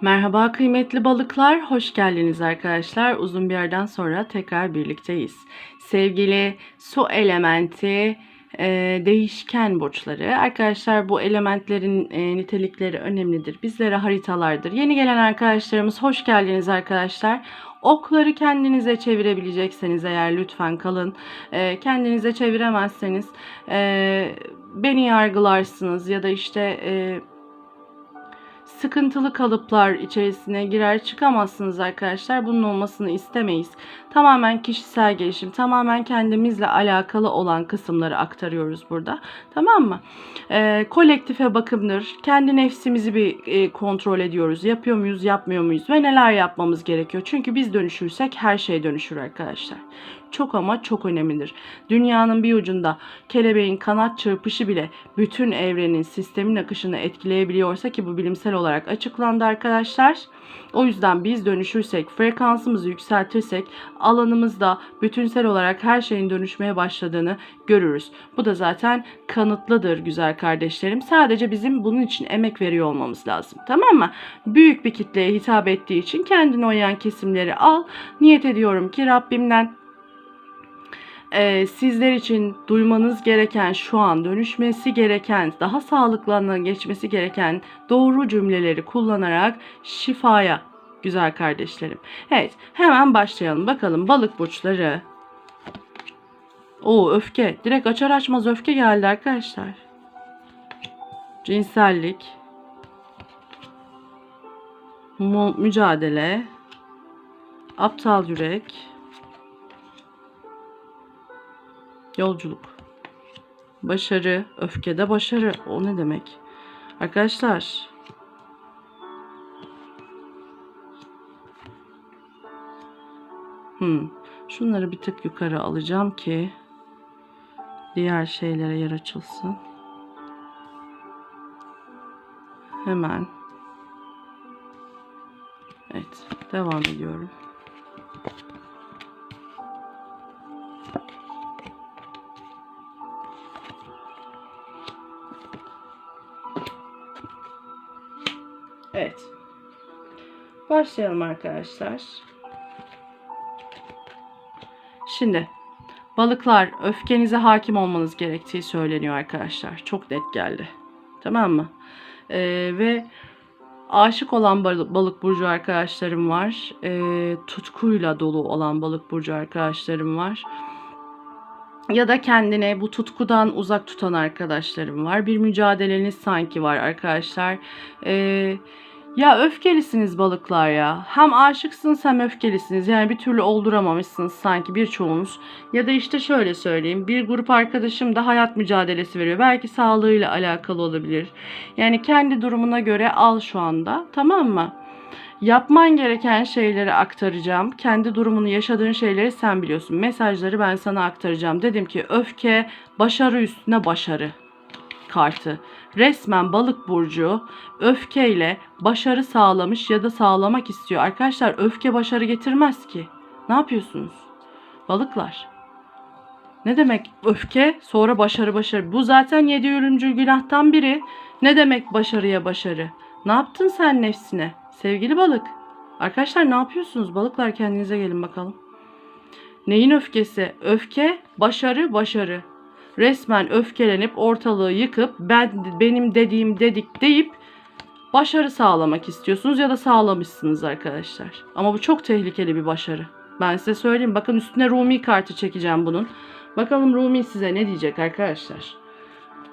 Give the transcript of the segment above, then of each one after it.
Merhaba kıymetli balıklar, hoş geldiniz arkadaşlar. Uzun bir yerden sonra tekrar birlikteyiz. Sevgili su elementi, e, değişken burçları. Arkadaşlar bu elementlerin e, nitelikleri önemlidir. Bizlere haritalardır. Yeni gelen arkadaşlarımız hoş geldiniz arkadaşlar. Okları kendinize çevirebilecekseniz eğer lütfen kalın. E, kendinize çeviremezseniz e, beni yargılarsınız ya da işte... E, sıkıntılı kalıplar içerisine girer çıkamazsınız arkadaşlar. Bunun olmasını istemeyiz. Tamamen kişisel gelişim, tamamen kendimizle alakalı olan kısımları aktarıyoruz burada. Tamam mı? Ee, kolektife bakımdır. Kendi nefsimizi bir e, kontrol ediyoruz. Yapıyor muyuz, yapmıyor muyuz ve neler yapmamız gerekiyor? Çünkü biz dönüşürsek her şey dönüşür arkadaşlar. Çok ama çok önemlidir. Dünyanın bir ucunda kelebeğin kanat çırpışı bile bütün evrenin sistemin akışını etkileyebiliyorsa ki bu bilimsel olarak açıklandı arkadaşlar. O yüzden biz dönüşürsek, frekansımızı yükseltirsek alanımızda bütünsel olarak her şeyin dönüşmeye başladığını görürüz. Bu da zaten kanıtlıdır güzel kardeşlerim. Sadece bizim bunun için emek veriyor olmamız lazım. Tamam mı? Büyük bir kitleye hitap ettiği için kendine uyan kesimleri al. Niyet ediyorum ki Rabbimden e, sizler için duymanız gereken şu an dönüşmesi gereken daha sağlıklı geçmesi gereken doğru cümleleri kullanarak şifaya güzel kardeşlerim. Evet hemen başlayalım bakalım balık burçları. O öfke direkt açar açmaz öfke geldi arkadaşlar. Cinsellik. Mücadele. Aptal yürek. Yolculuk. Başarı, öfkede başarı. O ne demek? Arkadaşlar. Hmm. Şunları bir tık yukarı alacağım ki diğer şeylere yer açılsın. Hemen. Evet, devam ediyorum. Evet. Başlayalım arkadaşlar. Şimdi balıklar öfkenize hakim olmanız gerektiği söyleniyor arkadaşlar. Çok net geldi. Tamam mı? Ee, ve aşık olan bal- balık burcu arkadaşlarım var. Ee, tutkuyla dolu olan balık burcu arkadaşlarım var. Ya da kendine bu tutkudan uzak tutan arkadaşlarım var. Bir mücadeleniz sanki var arkadaşlar. Ee, ya öfkelisiniz balıklar ya. Hem aşıksınız hem öfkelisiniz. Yani bir türlü olduramamışsınız sanki birçoğunuz. Ya da işte şöyle söyleyeyim. Bir grup arkadaşım da hayat mücadelesi veriyor. Belki sağlığıyla alakalı olabilir. Yani kendi durumuna göre al şu anda. Tamam mı? Yapman gereken şeyleri aktaracağım. Kendi durumunu yaşadığın şeyleri sen biliyorsun. Mesajları ben sana aktaracağım. Dedim ki öfke başarı üstüne başarı kartı. Resmen balık burcu öfkeyle başarı sağlamış ya da sağlamak istiyor. Arkadaşlar öfke başarı getirmez ki. Ne yapıyorsunuz? Balıklar. Ne demek öfke sonra başarı başarı. Bu zaten yedi ölümcül günahtan biri. Ne demek başarıya başarı? Ne yaptın sen nefsine? Sevgili balık. Arkadaşlar ne yapıyorsunuz? Balıklar kendinize gelin bakalım. Neyin öfkesi? Öfke, başarı, başarı. Resmen öfkelenip ortalığı yıkıp ben benim dediğim dedik deyip başarı sağlamak istiyorsunuz ya da sağlamışsınız arkadaşlar. Ama bu çok tehlikeli bir başarı. Ben size söyleyeyim. Bakın üstüne Rumi kartı çekeceğim bunun. Bakalım Rumi size ne diyecek arkadaşlar.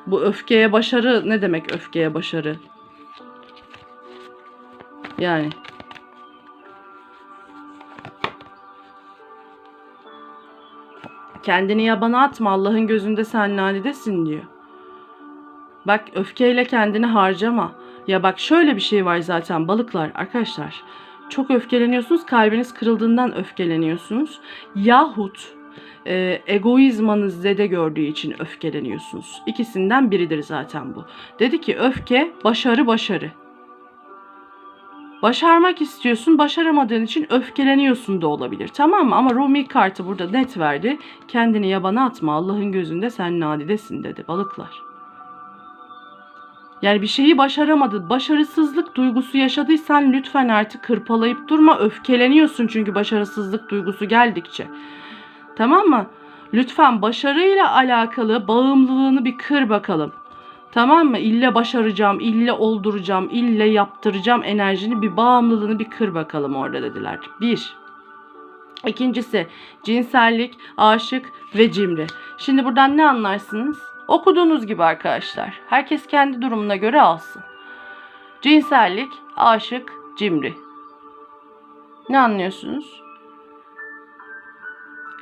Bu öfkeye başarı ne demek öfkeye başarı? Yani kendini yabana atma Allah'ın gözünde sen nadidesin diyor. Bak öfkeyle kendini harcama. Ya bak şöyle bir şey var zaten balıklar arkadaşlar. Çok öfkeleniyorsunuz kalbiniz kırıldığından öfkeleniyorsunuz. Yahut e, egoizmanız zede gördüğü için öfkeleniyorsunuz. İkisinden biridir zaten bu. Dedi ki öfke başarı başarı. Başarmak istiyorsun, başaramadığın için öfkeleniyorsun da olabilir. Tamam mı? Ama Rumi kartı burada net verdi. Kendini yabana atma. Allah'ın gözünde sen nadidesin dedi balıklar. Yani bir şeyi başaramadı. Başarısızlık duygusu yaşadıysan lütfen artık hırpalayıp durma. Öfkeleniyorsun çünkü başarısızlık duygusu geldikçe. Tamam mı? Lütfen başarıyla alakalı bağımlılığını bir kır bakalım. Tamam mı? İlle başaracağım, ille olduracağım, ille yaptıracağım enerjini bir bağımlılığını bir kır bakalım orada dediler. Bir. İkincisi cinsellik, aşık ve cimri. Şimdi buradan ne anlarsınız? Okuduğunuz gibi arkadaşlar. Herkes kendi durumuna göre alsın. Cinsellik, aşık, cimri. Ne anlıyorsunuz?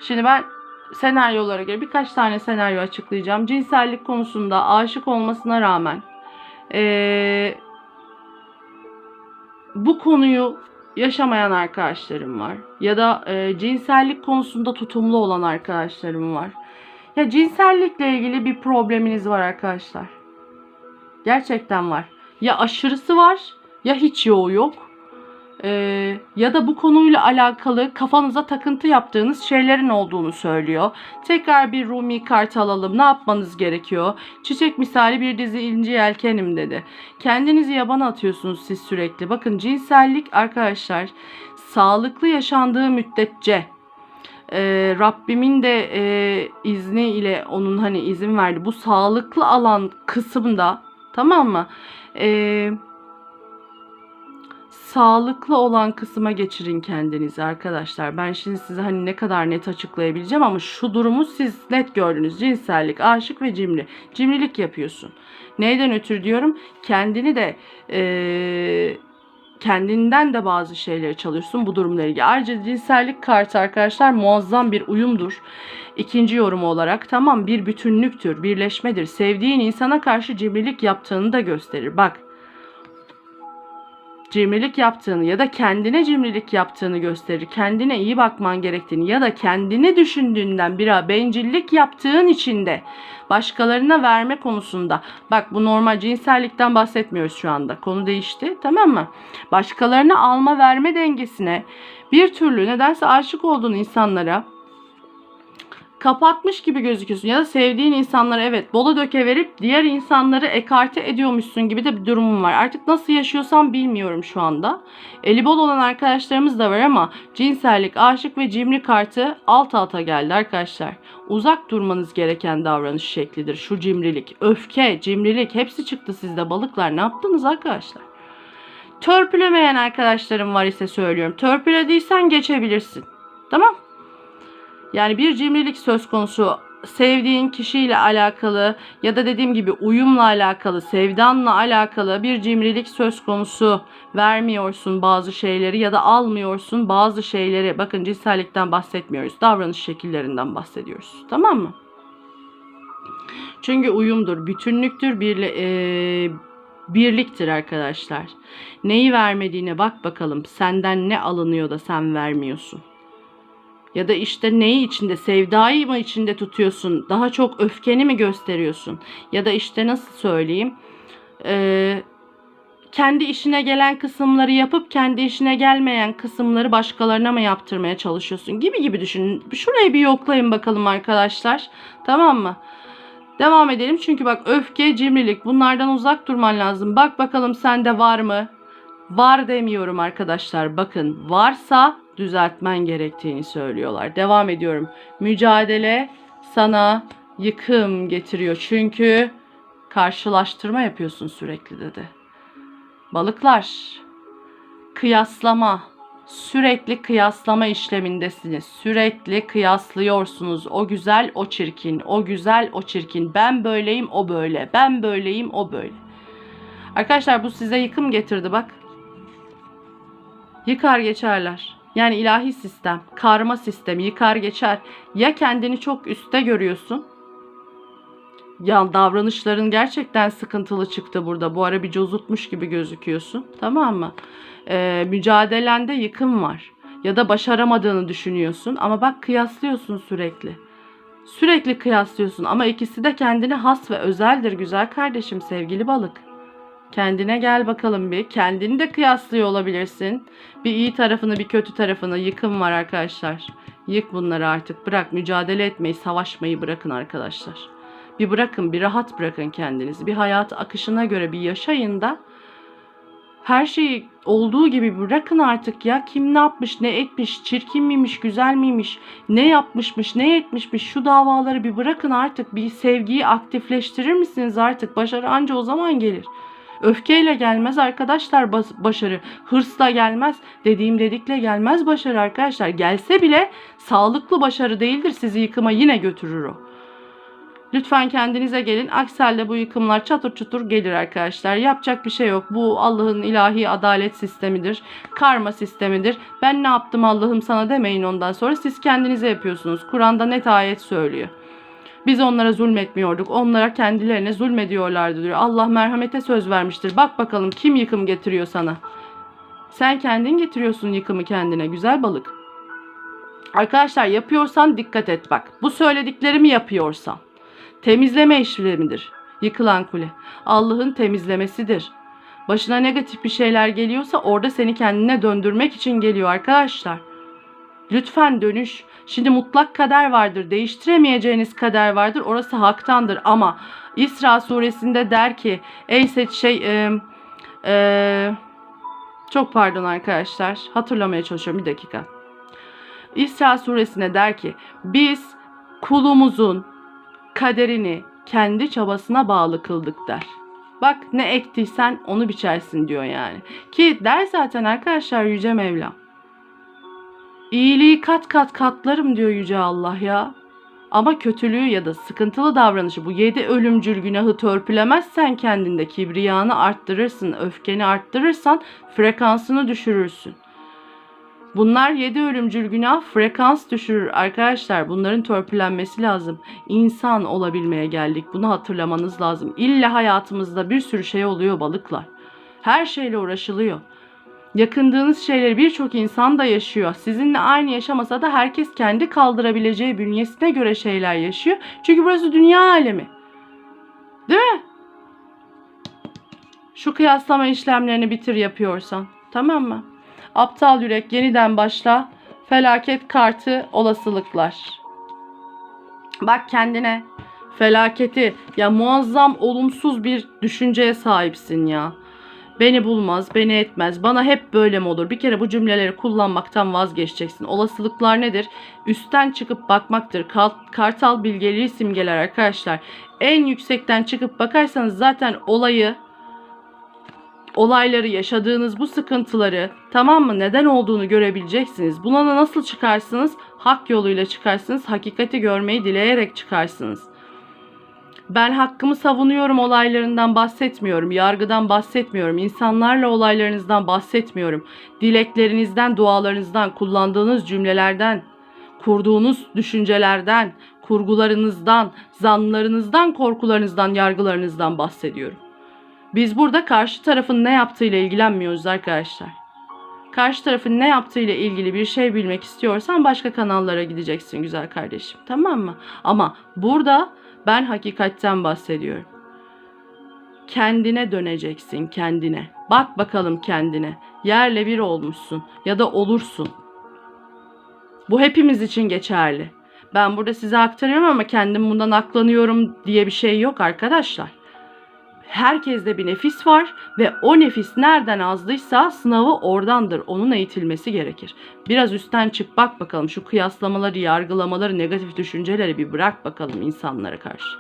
Şimdi ben senaryolara göre birkaç tane senaryo açıklayacağım. Cinsellik konusunda aşık olmasına rağmen eee, bu konuyu yaşamayan arkadaşlarım var. Ya da eee, cinsellik konusunda tutumlu olan arkadaşlarım var. Ya cinsellikle ilgili bir probleminiz var arkadaşlar. Gerçekten var. Ya aşırısı var ya hiç yoğu yok. Ee, ya da bu konuyla alakalı kafanıza takıntı yaptığınız şeylerin olduğunu söylüyor. Tekrar bir Rumi kart alalım. Ne yapmanız gerekiyor? Çiçek misali bir dizi inci yelkenim dedi. Kendinizi yabana atıyorsunuz siz sürekli. Bakın cinsellik arkadaşlar sağlıklı yaşandığı müddetçe e, Rabbimin de e, izni ile onun hani izin verdi. Bu sağlıklı alan kısımda tamam mı? Eee sağlıklı olan kısma geçirin kendinizi arkadaşlar. Ben şimdi size hani ne kadar net açıklayabileceğim ama şu durumu siz net gördünüz. Cinsellik, aşık ve cimri. Cimrilik yapıyorsun. Neyden ötürü diyorum? Kendini de eee, kendinden de bazı şeyleri çalıyorsun bu durumla ilgili. Ayrıca cinsellik kartı arkadaşlar muazzam bir uyumdur. İkinci yorumu olarak tamam bir bütünlüktür, birleşmedir. Sevdiğin insana karşı cimrilik yaptığını da gösterir. Bak cimrilik yaptığını ya da kendine cimrilik yaptığını gösterir. Kendine iyi bakman gerektiğini ya da kendini düşündüğünden bir bencillik yaptığın için de başkalarına verme konusunda bak bu normal cinsellikten bahsetmiyoruz şu anda. Konu değişti tamam mı? Başkalarına alma verme dengesine bir türlü nedense aşık olduğun insanlara kapatmış gibi gözüküyorsun ya da sevdiğin insanlara evet bola döke verip diğer insanları ekarte ediyormuşsun gibi de bir durumum var. Artık nasıl yaşıyorsam bilmiyorum şu anda. Eli bol olan arkadaşlarımız da var ama cinsellik, aşık ve cimri kartı alt alta geldi arkadaşlar. Uzak durmanız gereken davranış şeklidir şu cimrilik. Öfke, cimrilik hepsi çıktı sizde balıklar. Ne yaptınız arkadaşlar? Törpülemeyen arkadaşlarım var ise söylüyorum. Törpülediysen geçebilirsin. Tamam? Yani bir cimrilik söz konusu sevdiğin kişiyle alakalı ya da dediğim gibi uyumla alakalı, sevdanla alakalı bir cimrilik söz konusu vermiyorsun bazı şeyleri ya da almıyorsun bazı şeyleri. Bakın cinsellikten bahsetmiyoruz. Davranış şekillerinden bahsediyoruz. Tamam mı? Çünkü uyumdur, bütünlüktür, birle, e, birliktir arkadaşlar. Neyi vermediğine bak bakalım. Senden ne alınıyor da sen vermiyorsun. Ya da işte neyi içinde, sevdayı mı içinde tutuyorsun? Daha çok öfkeni mi gösteriyorsun? Ya da işte nasıl söyleyeyim? Ee, kendi işine gelen kısımları yapıp kendi işine gelmeyen kısımları başkalarına mı yaptırmaya çalışıyorsun? Gibi gibi düşünün. Şurayı bir yoklayın bakalım arkadaşlar. Tamam mı? Devam edelim çünkü bak öfke, cimrilik bunlardan uzak durman lazım. Bak bakalım sende var mı? Var demiyorum arkadaşlar. Bakın varsa düzeltmen gerektiğini söylüyorlar. Devam ediyorum. Mücadele sana yıkım getiriyor. Çünkü karşılaştırma yapıyorsun sürekli dedi. Balıklar kıyaslama sürekli kıyaslama işlemindesiniz. Sürekli kıyaslıyorsunuz. O güzel, o çirkin. O güzel, o çirkin. Ben böyleyim, o böyle. Ben böyleyim, o böyle. Arkadaşlar bu size yıkım getirdi bak. Yıkar geçerler. Yani ilahi sistem, karma sistemi yıkar geçer. Ya kendini çok üstte görüyorsun. Ya davranışların gerçekten sıkıntılı çıktı burada. Bu ara bir cozutmuş gibi gözüküyorsun. Tamam mı? Ee, mücadelende yıkım var. Ya da başaramadığını düşünüyorsun. Ama bak kıyaslıyorsun sürekli. Sürekli kıyaslıyorsun ama ikisi de kendine has ve özeldir güzel kardeşim sevgili balık. Kendine gel bakalım bir. Kendini de kıyaslıyor olabilirsin. Bir iyi tarafını bir kötü tarafını yıkım var arkadaşlar. Yık bunları artık. Bırak mücadele etmeyi, savaşmayı bırakın arkadaşlar. Bir bırakın, bir rahat bırakın kendinizi. Bir hayat akışına göre bir yaşayın da her şeyi olduğu gibi bırakın artık ya. Kim ne yapmış, ne etmiş, çirkin miymiş, güzel miymiş, ne yapmışmış, ne etmişmiş şu davaları bir bırakın artık. Bir sevgiyi aktifleştirir misiniz artık? Başarı anca o zaman gelir. Öfkeyle gelmez arkadaşlar başarı. Hırsla gelmez. Dediğim dedikle gelmez başarı arkadaşlar. Gelse bile sağlıklı başarı değildir. Sizi yıkıma yine götürür o. Lütfen kendinize gelin. Aksi bu yıkımlar çatır çutur gelir arkadaşlar. Yapacak bir şey yok. Bu Allah'ın ilahi adalet sistemidir. Karma sistemidir. Ben ne yaptım Allah'ım sana demeyin ondan sonra. Siz kendinize yapıyorsunuz. Kur'an'da net ayet söylüyor. Biz onlara zulmetmiyorduk. Onlara kendilerine zulmediyorlardı diyor. Allah merhamete söz vermiştir. Bak bakalım kim yıkım getiriyor sana. Sen kendin getiriyorsun yıkımı kendine güzel balık. Arkadaşlar yapıyorsan dikkat et bak. Bu söylediklerimi yapıyorsan. Temizleme işlemidir. Yıkılan kule. Allah'ın temizlemesidir. Başına negatif bir şeyler geliyorsa orada seni kendine döndürmek için geliyor arkadaşlar. Lütfen dönüş. Şimdi mutlak kader vardır. Değiştiremeyeceğiniz kader vardır. Orası haktandır. Ama İsra suresinde der ki ey seç şey e, e, çok pardon arkadaşlar. Hatırlamaya çalışıyorum bir dakika. İsra suresine der ki biz kulumuzun kaderini kendi çabasına bağlı kıldık der. Bak ne ektiysen onu biçersin diyor yani. Ki der zaten arkadaşlar Yüce Mevlam. İyiliği kat kat katlarım diyor Yüce Allah ya. Ama kötülüğü ya da sıkıntılı davranışı bu yedi ölümcül günahı törpülemezsen kendinde kibriyanı arttırırsın, öfkeni arttırırsan frekansını düşürürsün. Bunlar yedi ölümcül günah frekans düşürür arkadaşlar. Bunların törpülenmesi lazım. İnsan olabilmeye geldik. Bunu hatırlamanız lazım. İlla hayatımızda bir sürü şey oluyor balıklar. Her şeyle uğraşılıyor. Yakındığınız şeyleri birçok insan da yaşıyor. Sizinle aynı yaşamasa da herkes kendi kaldırabileceği bünyesine göre şeyler yaşıyor. Çünkü burası dünya alemi. Değil mi? Şu kıyaslama işlemlerini bitir yapıyorsan. Tamam mı? Aptal yürek yeniden başla. Felaket kartı olasılıklar. Bak kendine felaketi ya muazzam olumsuz bir düşünceye sahipsin ya. Beni bulmaz, beni etmez. Bana hep böyle mi olur? Bir kere bu cümleleri kullanmaktan vazgeçeceksin. Olasılıklar nedir? Üstten çıkıp bakmaktır. Kartal bilgeliği simgeler arkadaşlar. En yüksekten çıkıp bakarsanız zaten olayı olayları, yaşadığınız bu sıkıntıları tamam mı neden olduğunu görebileceksiniz. Buna nasıl çıkarsınız? Hak yoluyla çıkarsınız. Hakikati görmeyi dileyerek çıkarsınız. Ben hakkımı savunuyorum olaylarından bahsetmiyorum. Yargıdan bahsetmiyorum. insanlarla olaylarınızdan bahsetmiyorum. Dileklerinizden, dualarınızdan, kullandığınız cümlelerden, kurduğunuz düşüncelerden, kurgularınızdan, zanlarınızdan, korkularınızdan, yargılarınızdan bahsediyorum. Biz burada karşı tarafın ne yaptığıyla ilgilenmiyoruz arkadaşlar. Karşı tarafın ne yaptığıyla ilgili bir şey bilmek istiyorsan başka kanallara gideceksin güzel kardeşim. Tamam mı? Ama burada ben hakikatten bahsediyorum. Kendine döneceksin kendine. Bak bakalım kendine. Yerle bir olmuşsun ya da olursun. Bu hepimiz için geçerli. Ben burada size aktarıyorum ama kendim bundan aklanıyorum diye bir şey yok arkadaşlar. Herkeste bir nefis var ve o nefis nereden azdıysa sınavı oradandır. Onun eğitilmesi gerekir. Biraz üstten çık bak bakalım şu kıyaslamaları, yargılamaları, negatif düşünceleri bir bırak bakalım insanlara karşı.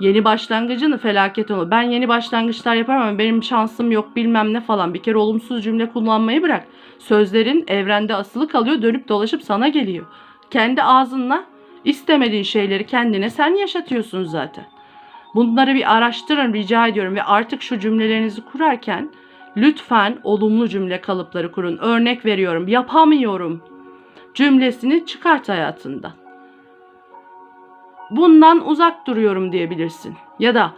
Yeni başlangıcını felaket olur. Ben yeni başlangıçlar yaparım ama benim şansım yok bilmem ne falan. Bir kere olumsuz cümle kullanmayı bırak. Sözlerin evrende asılı kalıyor dönüp dolaşıp sana geliyor. Kendi ağzınla istemediğin şeyleri kendine sen yaşatıyorsun zaten. Bunları bir araştırın rica ediyorum ve artık şu cümlelerinizi kurarken lütfen olumlu cümle kalıpları kurun. Örnek veriyorum yapamıyorum cümlesini çıkart hayatından. Bundan uzak duruyorum diyebilirsin. Ya da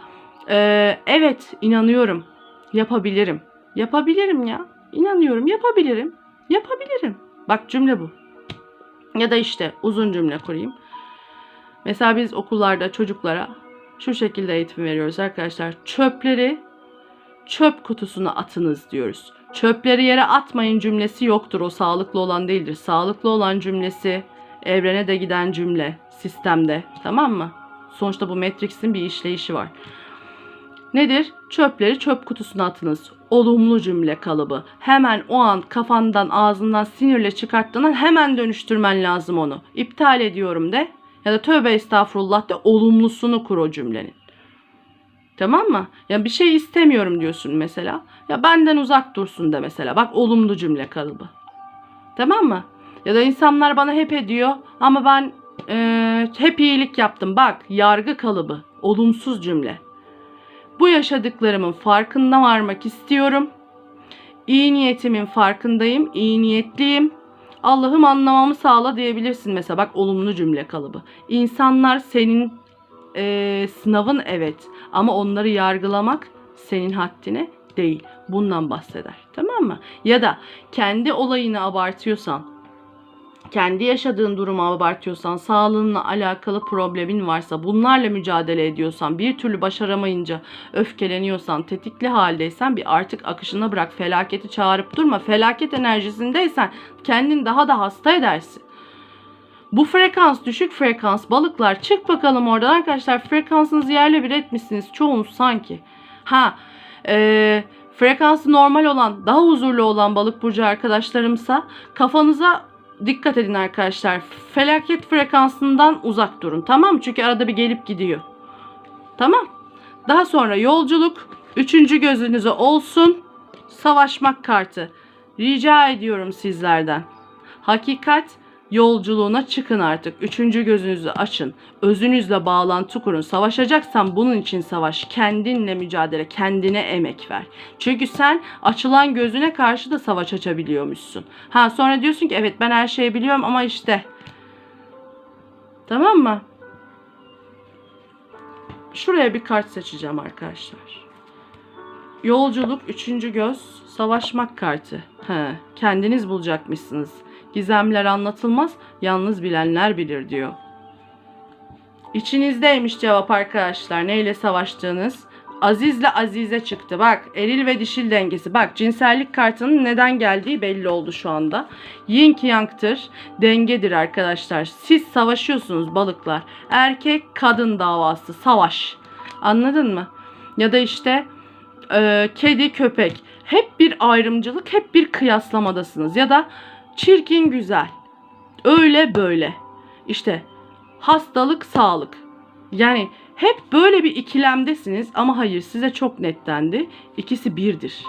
"Ee, evet inanıyorum yapabilirim. Yapabilirim ya inanıyorum yapabilirim. Yapabilirim. Bak cümle bu. Ya da işte uzun cümle kurayım. Mesela biz okullarda çocuklara şu şekilde eğitim veriyoruz arkadaşlar. Çöpleri çöp kutusuna atınız diyoruz. Çöpleri yere atmayın cümlesi yoktur. O sağlıklı olan değildir. Sağlıklı olan cümlesi evrene de giden cümle sistemde. Tamam mı? Sonuçta bu Matrix'in bir işleyişi var. Nedir? Çöpleri çöp kutusuna atınız. Olumlu cümle kalıbı. Hemen o an kafandan ağzından sinirle çıkarttığından hemen dönüştürmen lazım onu. İptal ediyorum de ya da tövbe estağfurullah de olumlusunu kur o cümlenin. Tamam mı? Ya bir şey istemiyorum diyorsun mesela. Ya benden uzak dursun de mesela. Bak olumlu cümle kalıbı. Tamam mı? Ya da insanlar bana hep ediyor ama ben eee, hep iyilik yaptım. Bak yargı kalıbı. Olumsuz cümle. Bu yaşadıklarımın farkında varmak istiyorum. İyi niyetimin farkındayım. iyi niyetliyim. Allah'ım anlamamı sağla diyebilirsin mesela. Bak olumlu cümle kalıbı. İnsanlar senin eee, sınavın evet ama onları yargılamak senin haddine değil. Bundan bahseder. Tamam mı? Ya da kendi olayını abartıyorsan, kendi yaşadığın durumu abartıyorsan, sağlığınla alakalı problemin varsa, bunlarla mücadele ediyorsan, bir türlü başaramayınca öfkeleniyorsan, tetikli haldeysen bir artık akışına bırak. Felaketi çağırıp durma. Felaket enerjisindeysen kendini daha da hasta edersin. Bu frekans düşük frekans balıklar çık bakalım oradan arkadaşlar frekansınızı yerle bir etmişsiniz çoğunuz sanki. Ha eee frekansı normal olan daha huzurlu olan balık burcu arkadaşlarımsa kafanıza dikkat edin arkadaşlar. Felaket frekansından uzak durun tamam mı? Çünkü arada bir gelip gidiyor. Tamam. Daha sonra yolculuk üçüncü gözünüze olsun. Savaşmak kartı. Rica ediyorum sizlerden. Hakikat yolculuğuna çıkın artık. Üçüncü gözünüzü açın. Özünüzle bağlantı kurun. Savaşacaksan bunun için savaş. Kendinle mücadele, kendine emek ver. Çünkü sen açılan gözüne karşı da savaş açabiliyormuşsun. Ha sonra diyorsun ki evet ben her şeyi biliyorum ama işte. Tamam mı? Şuraya bir kart seçeceğim arkadaşlar. Yolculuk, üçüncü göz, savaşmak kartı. He, kendiniz bulacakmışsınız. Gizemler anlatılmaz, yalnız bilenler bilir diyor. İçinizdeymiş cevap arkadaşlar. Neyle savaştığınız? Azizle Azize çıktı. Bak eril ve dişil dengesi. Bak cinsellik kartının neden geldiği belli oldu şu anda. Yin ki yang'tır. Dengedir arkadaşlar. Siz savaşıyorsunuz balıklar. Erkek kadın davası. Savaş. Anladın mı? Ya da işte e, kedi köpek. Hep bir ayrımcılık, hep bir kıyaslamadasınız. Ya da çirkin güzel. Öyle böyle. İşte hastalık sağlık. Yani hep böyle bir ikilemdesiniz ama hayır size çok nettendi. İkisi birdir.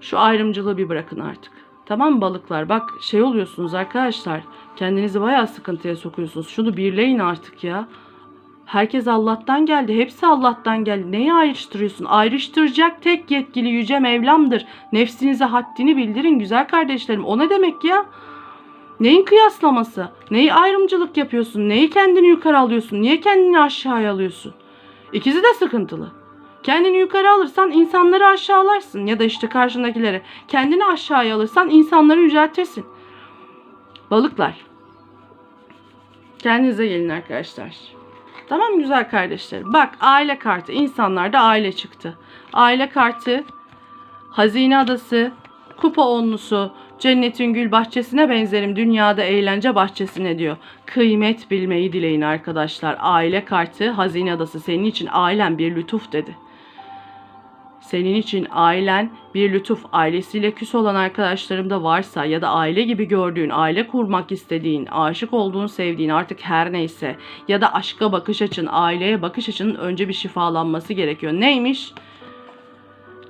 Şu ayrımcılığı bir bırakın artık. Tamam balıklar? Bak şey oluyorsunuz arkadaşlar. Kendinizi bayağı sıkıntıya sokuyorsunuz. Şunu birleyin artık ya. Herkes Allah'tan geldi. Hepsi Allah'tan geldi. Neyi ayrıştırıyorsun? Ayrıştıracak tek yetkili yüce Mevlam'dır. Nefsinize haddini bildirin güzel kardeşlerim. O ne demek ya? Neyin kıyaslaması? Neyi ayrımcılık yapıyorsun? Neyi kendini yukarı alıyorsun? Niye kendini aşağıya alıyorsun? İkisi de sıkıntılı. Kendini yukarı alırsan insanları aşağılarsın ya da işte karşındakileri. Kendini aşağıya alırsan insanları yüceltirsin. Balıklar. Kendinize gelin arkadaşlar. Tamam güzel kardeşlerim. Bak aile kartı. İnsanlarda aile çıktı. Aile kartı, hazine adası, kupa onlusu, cennetin gül bahçesine benzerim dünyada eğlence bahçesine diyor. Kıymet bilmeyi dileyin arkadaşlar. Aile kartı, hazine adası senin için ailen bir lütuf dedi. Senin için ailen bir lütuf. Ailesiyle küs olan arkadaşlarım da varsa ya da aile gibi gördüğün, aile kurmak istediğin, aşık olduğun, sevdiğin artık her neyse ya da aşka bakış açın, aileye bakış açının önce bir şifalanması gerekiyor. Neymiş?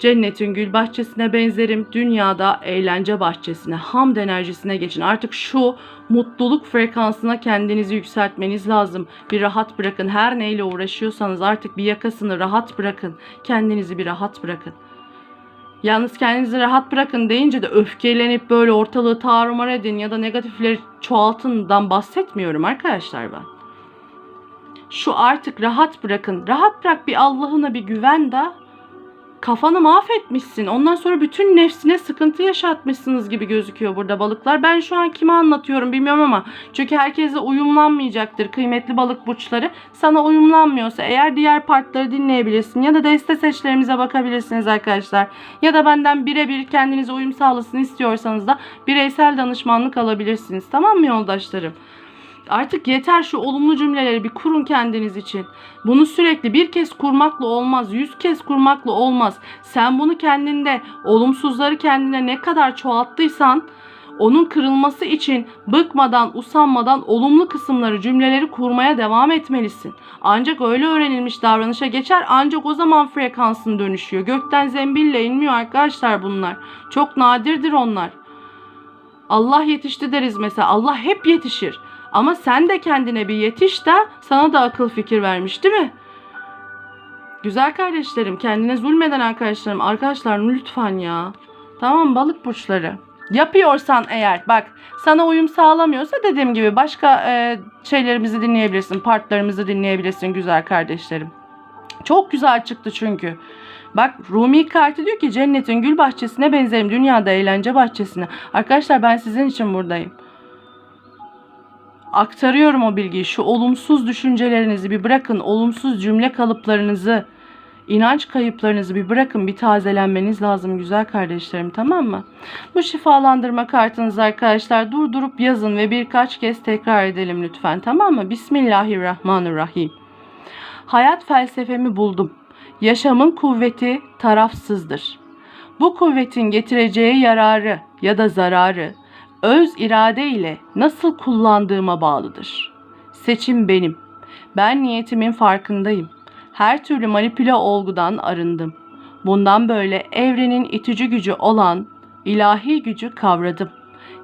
Cennetin gül bahçesine benzerim. Dünyada eğlence bahçesine, hamd enerjisine geçin. Artık şu mutluluk frekansına kendinizi yükseltmeniz lazım. Bir rahat bırakın. Her neyle uğraşıyorsanız artık bir yakasını rahat bırakın. Kendinizi bir rahat bırakın. Yalnız kendinizi rahat bırakın deyince de öfkelenip böyle ortalığı tarumar edin ya da negatifleri çoğaltından bahsetmiyorum arkadaşlar ben. Şu artık rahat bırakın. Rahat bırak bir Allah'ına bir güven de kafanı mahvetmişsin. Ondan sonra bütün nefsine sıkıntı yaşatmışsınız gibi gözüküyor burada balıklar. Ben şu an kime anlatıyorum bilmiyorum ama çünkü herkese uyumlanmayacaktır kıymetli balık burçları. Sana uyumlanmıyorsa eğer diğer partları dinleyebilirsin ya da deste seçlerimize bakabilirsiniz arkadaşlar. Ya da benden birebir kendinize uyum sağlasın istiyorsanız da bireysel danışmanlık alabilirsiniz. Tamam mı yoldaşlarım? Artık yeter şu olumlu cümleleri bir kurun kendiniz için. Bunu sürekli bir kez kurmakla olmaz, yüz kez kurmakla olmaz. Sen bunu kendinde, olumsuzları kendine ne kadar çoğalttıysan onun kırılması için bıkmadan, usanmadan olumlu kısımları, cümleleri kurmaya devam etmelisin. Ancak öyle öğrenilmiş davranışa geçer ancak o zaman frekansın dönüşüyor. Gökten zembille inmiyor arkadaşlar bunlar. Çok nadirdir onlar. Allah yetişti deriz mesela. Allah hep yetişir. Ama sen de kendine bir yetiş de sana da akıl fikir vermiş değil mi? Güzel kardeşlerim, kendine zulmeden arkadaşlarım, arkadaşlar lütfen ya. Tamam balık burçları. Yapıyorsan eğer bak sana uyum sağlamıyorsa dediğim gibi başka e, şeylerimizi dinleyebilirsin. Partlarımızı dinleyebilirsin güzel kardeşlerim. Çok güzel çıktı çünkü. Bak Rumi kartı diyor ki cennetin gül bahçesine benzerim dünyada eğlence bahçesine. Arkadaşlar ben sizin için buradayım. Aktarıyorum o bilgiyi. Şu olumsuz düşüncelerinizi bir bırakın. Olumsuz cümle kalıplarınızı, inanç kayıplarınızı bir bırakın. Bir tazelenmeniz lazım güzel kardeşlerim tamam mı? Bu şifalandırma kartınızı arkadaşlar durdurup yazın ve birkaç kez tekrar edelim lütfen tamam mı? Bismillahirrahmanirrahim. Hayat felsefemi buldum. Yaşamın kuvveti tarafsızdır. Bu kuvvetin getireceği yararı ya da zararı öz irade ile nasıl kullandığıma bağlıdır. Seçim benim. Ben niyetimin farkındayım. Her türlü manipüle olgudan arındım. Bundan böyle evrenin itici gücü olan ilahi gücü kavradım.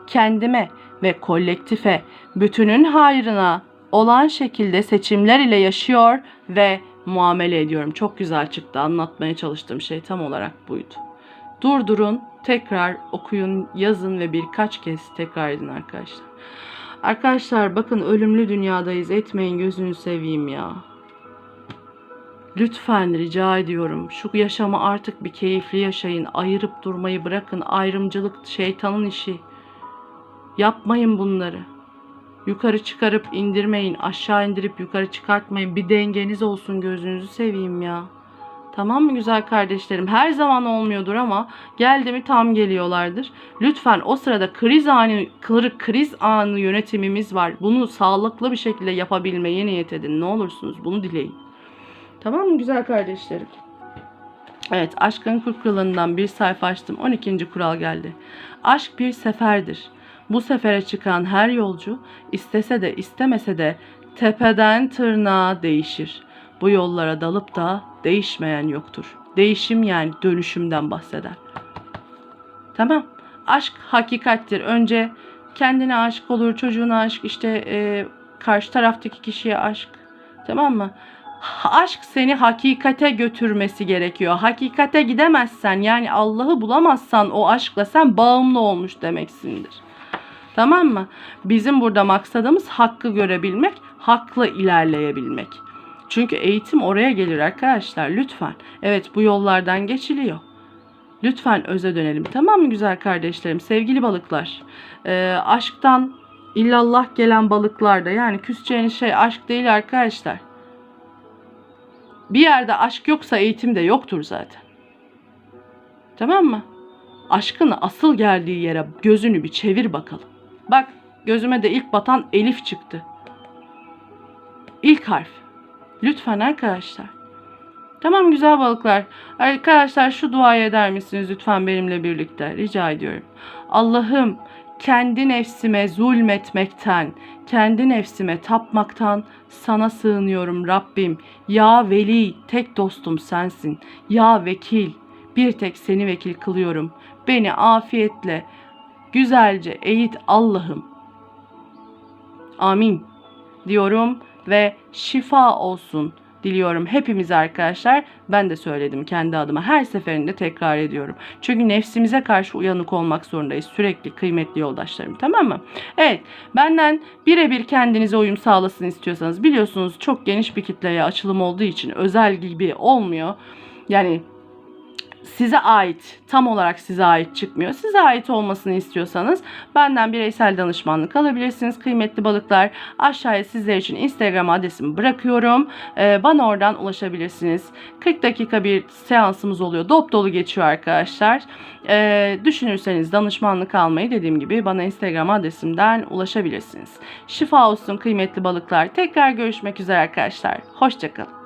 Kendime ve kolektife, bütünün hayrına olan şekilde seçimler ile yaşıyor ve muamele ediyorum. Çok güzel çıktı. Anlatmaya çalıştığım şey tam olarak buydu. Durdurun, tekrar okuyun, yazın ve birkaç kez tekrar edin arkadaşlar. Arkadaşlar bakın ölümlü dünyadayız. Etmeyin gözünü seveyim ya. Lütfen rica ediyorum. Şu yaşamı artık bir keyifli yaşayın. Ayırıp durmayı bırakın. Ayrımcılık şeytanın işi. Yapmayın bunları. Yukarı çıkarıp indirmeyin. Aşağı indirip yukarı çıkartmayın. Bir dengeniz olsun gözünüzü seveyim ya. Tamam mı güzel kardeşlerim? Her zaman olmuyordur ama geldi mi tam geliyorlardır. Lütfen o sırada kriz anı, kırık kriz anı yönetimimiz var. Bunu sağlıklı bir şekilde yapabilmeye niyet edin. Ne olursunuz bunu dileyin. Tamam mı güzel kardeşlerim? Evet aşkın kırk kuralından bir sayfa açtım. 12. kural geldi. Aşk bir seferdir. Bu sefere çıkan her yolcu istese de istemese de tepeden tırnağa değişir. Bu yollara dalıp da değişmeyen yoktur. Değişim yani dönüşümden bahseder. Tamam. Aşk hakikattir. Önce kendine aşık olur, çocuğuna aşk, işte e, karşı taraftaki kişiye aşk. Tamam mı? Aşk seni hakikate götürmesi gerekiyor. Hakikate gidemezsen yani Allah'ı bulamazsan o aşkla sen bağımlı olmuş demeksindir. Tamam mı? Bizim burada maksadımız hakkı görebilmek, haklı ilerleyebilmek. Çünkü eğitim oraya gelir arkadaşlar lütfen. Evet bu yollardan geçiliyor. Lütfen öze dönelim tamam mı güzel kardeşlerim? Sevgili balıklar. Ee, aşktan illallah gelen balıklarda yani küseceğiniz şey aşk değil arkadaşlar. Bir yerde aşk yoksa eğitim de yoktur zaten. Tamam mı? Aşkın asıl geldiği yere gözünü bir çevir bakalım. Bak gözüme de ilk batan Elif çıktı. İlk harf. Lütfen arkadaşlar. Tamam güzel balıklar. Arkadaşlar şu duayı eder misiniz lütfen benimle birlikte? Rica ediyorum. Allah'ım kendi nefsime zulmetmekten, kendi nefsime tapmaktan sana sığınıyorum Rabbim. Ya veli, tek dostum sensin. Ya vekil, bir tek seni vekil kılıyorum. Beni afiyetle, güzelce eğit Allah'ım. Amin diyorum ve şifa olsun diliyorum hepimize arkadaşlar. Ben de söyledim kendi adıma. Her seferinde tekrar ediyorum. Çünkü nefsimize karşı uyanık olmak zorundayız. Sürekli kıymetli yoldaşlarım. Tamam mı? Evet. Benden birebir kendinize uyum sağlasın istiyorsanız biliyorsunuz çok geniş bir kitleye açılım olduğu için özel gibi olmuyor. Yani size ait, tam olarak size ait çıkmıyor. Size ait olmasını istiyorsanız benden bireysel danışmanlık alabilirsiniz kıymetli balıklar. Aşağıya sizler için Instagram adresimi bırakıyorum. Ee, bana oradan ulaşabilirsiniz. 40 dakika bir seansımız oluyor. Dop dolu geçiyor arkadaşlar. Ee, düşünürseniz danışmanlık almayı dediğim gibi bana Instagram adresimden ulaşabilirsiniz. Şifa olsun kıymetli balıklar. Tekrar görüşmek üzere arkadaşlar. Hoşçakalın.